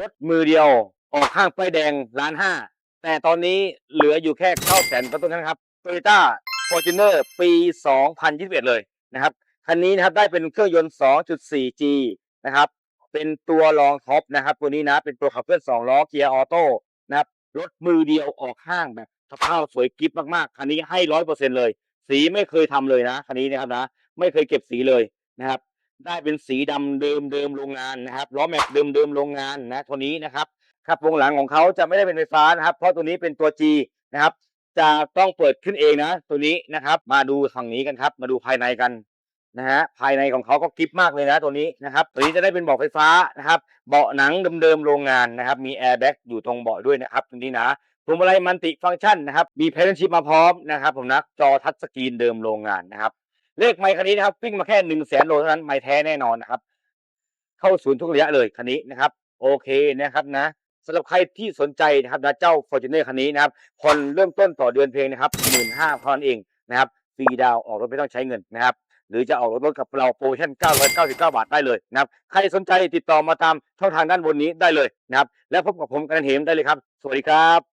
รถมือเดียว ออกข้างป้ายแดงล้านห้าแต่ตอนนี้เหลืออยู่แค่เข้าแสนต้นๆนะครับ Toyota Fortuner ปี 2021 เลยนะครับคันนี้นะครับได้เป็นเครื่องยนต์ 2.4G นะครับเป็นตัวรองท็อปนะครับตัวนี้นะเป็นตัวขับเคลื่อน2ล้อเกียร์ออโต้นะครับรถมือเดียวออกห้างแบบสภาพสวยกริบมากๆ คันนี้ให้ร้อยเปอร์เซ็นเลย สีไม่เคยทำเลยนะ คันนี้นะครับนะ ไม่เคยเก็บสีเลยนะครับ ได้เป็นสีดำเดิมเดิมโรงงานนะครับล้อแม็กเดิมเดิมโรงงานนะตัวนี้นะครับครับวงหลังของเขาจะไม่ได้เป็นไฟฟ้านะครับ เพราะตัวนี้เป็นตัว G นะครับ จะต้องเปิดขึ้นเองนะ ตัวนี้นะครับ มาดูฝั่งนี้กันครับ มาดูภายในกันนะฮะภายในของเขาก็กริบมากเลยนะตัวนี้นะครับตัวนี้จะได้เป็นเบาะไฟฟ้านะครับ เบาะหนังเดิมๆโรงงานนะครับ มีแอร์แบ็กอยู่ตรงเบาะด้วยนะครับตรงนี้นะพวงมาลัยมันติฟังก์ชันนะครับ มีเพลนชิพมาพร้อมนะครับ ผมนะจอทัชสกรีนเดิมโรงงานนะครับ เลขไมค์คันนี้นะครับ วิ่งมาแค่หนึ่งแสนโลเท่านั้น ไมค์แท้แน่นอนนะครับ เข้าศูนย์ทุกระยะเลยคันนี้นะครับ โอเคนะครับนะสำหรับใครที่สนใจนะครับนะเจ้า Fortuner คันนี้นะครับผ่อนเริ่มต้นต่อเดือนเพียงนะครับหมื่นห้าพันเองนะครับฟรีดาวออกรถไม่ต้องใช้เงินนะครับ หรือจะออกรถกับเราโปรโมชั่น 999 บาทได้เลยนะครับ ใครสนใจติดต่อมาตามช่องทางด้านบนนี้ได้เลยนะครับ แล้วพบกับผมกันเหมได้เลยครับ สวัสดีครับ